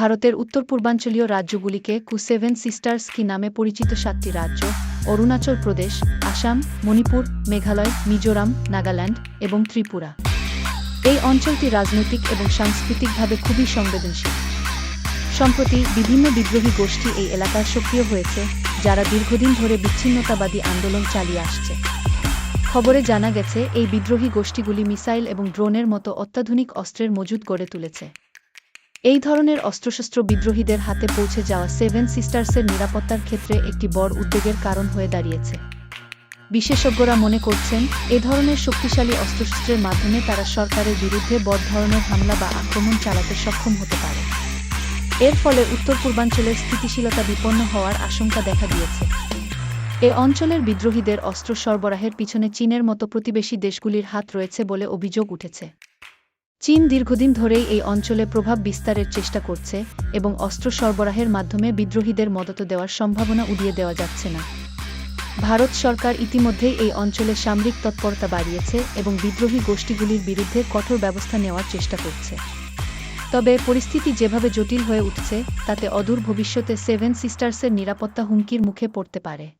ভারতের উত্তর পূর্বাঞ্চলীয় রাজ্যগুলিকে কু সেভেন সিস্টার্স কি নামে পরিচিত সাতটি রাজ্য, অরুণাচল প্রদেশ, আসাম, মণিপুর, মেঘালয়, মিজোরাম, নাগাল্যান্ড এবং ত্রিপুরা। এই অঞ্চলটি রাজনৈতিক এবং সাংস্কৃতিকভাবে খুবই সংবেদনশীল। সম্প্রতি বিভিন্ন বিদ্রোহী গোষ্ঠী এই এলাকায় সক্রিয় হয়েছে, যারা দীর্ঘদিন ধরে বিচ্ছিন্নতাবাদী আন্দোলন চালিয়ে আসছে। খবরে জানা গেছে, এই বিদ্রোহী গোষ্ঠীগুলি মিসাইল এবং ড্রোনের মতো অত্যাধুনিক অস্ত্রের মজুদ গড়ে তুলেছে। এই ধরনের অস্ত্রশস্ত্র বিদ্রোহীদের হাতে পৌঁছে যাওয়া সেভেন সিস্টার্সের নিরাপত্তার ক্ষেত্রে একটি বড় উদ্বেগের কারণ হয়ে দাঁড়িয়েছে। বিশেষজ্ঞরা মনে করছেন, এ ধরনের শক্তিশালী অস্ত্রশস্ত্রের মাধ্যমে তারা সরকারের বিরুদ্ধে বড় ধরনের হামলা বা আক্রমণ চালাতে সক্ষম হতে পারে। এর ফলে উত্তর পূর্বাঞ্চলের স্থিতিশীলতা বিপন্ন হওয়ার আশঙ্কা দেখা দিয়েছে। এ অঞ্চলের বিদ্রোহীদের অস্ত্র সরবরাহের পিছনে চীনের মতো প্রতিবেশী দেশগুলির হাত রয়েছে বলে অভিযোগ উঠেছে। চীন দীর্ঘদিন ধরেই এই অঞ্চলে প্রভাব বিস্তারের চেষ্টা করছে এবং অস্ত্র সরবরাহের মাধ্যমে বিদ্রোহীদের মদত দেওয়ার সম্ভাবনা উড়িয়ে দেওয়া যাচ্ছে না। ভারত সরকার ইতিমধ্যেই এই অঞ্চলে সামরিক তৎপরতা বাড়িয়েছে এবং বিদ্রোহী গোষ্ঠীগুলির বিরুদ্ধে কঠোর ব্যবস্থা নেওয়ার চেষ্টা করছে। তবে পরিস্থিতি যেভাবে জটিল হয়ে উঠছে, তাতে অদূর ভবিষ্যতে সেভেন সিস্টার্সের নিরাপত্তা হুমকির মুখে পড়তে পারে।